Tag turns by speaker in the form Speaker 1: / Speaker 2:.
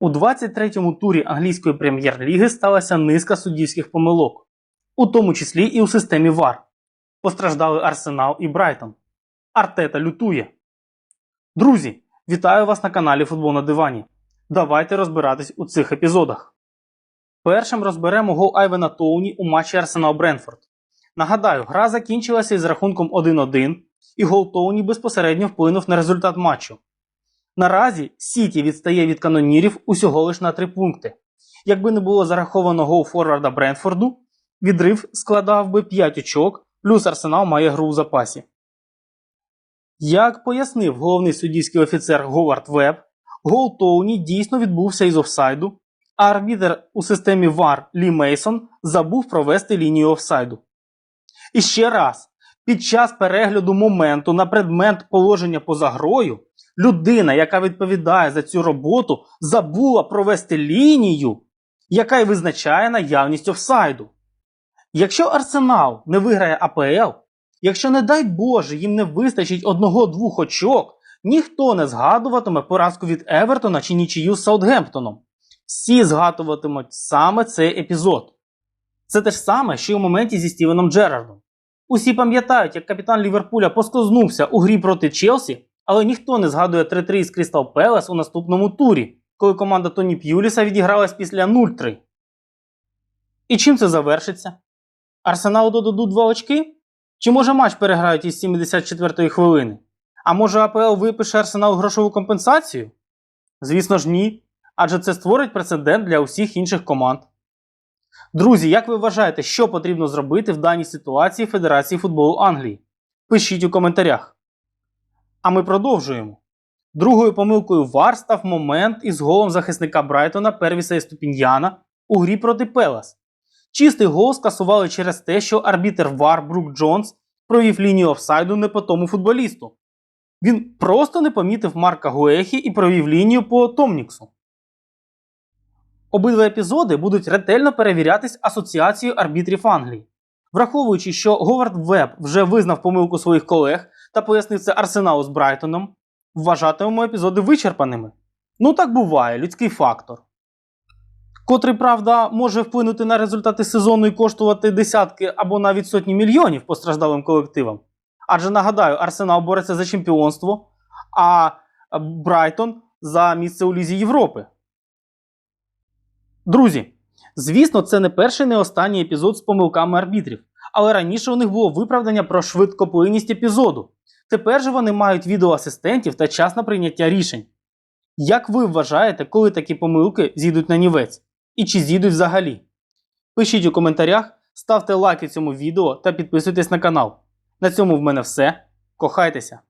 Speaker 1: У 23-му турі англійської прем'єр-ліги сталася низка суддівських помилок, у тому числі і у системі ВАР. Постраждали Арсенал і Брайтон. Артета лютує. Друзі, вітаю вас на каналі Футбол на дивані. Давайте розбиратись у цих епізодах. Першим розберемо гол Айвена Тоуні у матчі Арсенал Бренфорд. Нагадаю, гра закінчилася із рахунком 1-1, і гол Тоуні безпосередньо вплинув на результат матчу. Наразі Сіті відстає від канонірів усього лиш на 3 пункти. Якби не було зараховано гол форварда Брентфорду, відрив складав би 5 очок, плюс Арсенал має гру в запасі. Як пояснив головний суддівський офіцер Говард Веб, гол Тоуні дійсно відбувся із офсайду, а арбітер у системі VAR Лі Мейсон забув провести лінію офсайду. І ще раз, під час перегляду моменту на предмет положення поза грою, людина, яка відповідає за цю роботу, забула провести лінію, яка й визначає наявність офсайду. Якщо Арсенал не виграє АПЛ, якщо, не дай Боже, їм не вистачить одного-двох очок, ніхто не згадуватиме поразку від Евертона чи нічию з Саутгемптоном. Всі згадуватимуть саме цей епізод. Це те ж саме, що й у моменті зі Стівеном Джерардом. Усі пам'ятають, як капітан Ліверпуля поскознувся у грі проти Челсі, але ніхто не згадує 3-3 з Крістал Пелес у наступному турі, коли команда Тоні П'юліса відігралась після 0-3. І чим це завершиться? Арсеналу додадуть 2 очки? Чи може матч переграють із 74-ї хвилини? А може АПЛ випише Арсенал грошову компенсацію? Звісно ж, ні. Адже це створить прецедент для усіх інших команд. Друзі, як ви вважаєте, що потрібно зробити в даній ситуації Федерації футболу Англії? Пишіть у коментарях. А ми продовжуємо. Другою помилкою ВАР став момент із голом захисника Брайтона Первіса Еступіньяна у грі проти Пелас. Чистий гол скасували через те, що арбітер ВАР Брук Джонс провів лінію офсайду не по тому футболісту. Він просто не помітив Марка Гуехі і провів лінію по Томніксу. Обидва епізоди будуть ретельно перевірятись Асоціацією арбітрів Англії. Враховуючи, що Говард Веб вже визнав помилку своїх колег та пояснив це Арсеналу з Брайтоном, вважатимемо епізоди вичерпаними. Ну так буває, людський фактор. Котрий, правда, може вплинути на результати сезону і коштувати десятки або навіть сотні мільйонів постраждалим колективам. Адже нагадаю, Арсенал бореться за чемпіонство, а Брайтон за місце у Лізі Європи. Друзі, звісно, це не перший, не останній епізод з помилками арбітрів, але раніше у них було виправдання про швидкоплинність епізоду. Тепер же вони мають відеоасистентів та час на прийняття рішень. Як ви вважаєте, коли такі помилки зійдуть на нівець? І чи зійдуть взагалі? Пишіть у коментарях, ставте лайки цьому відео та підписуйтесь на канал. На цьому в мене все. Кохайтеся!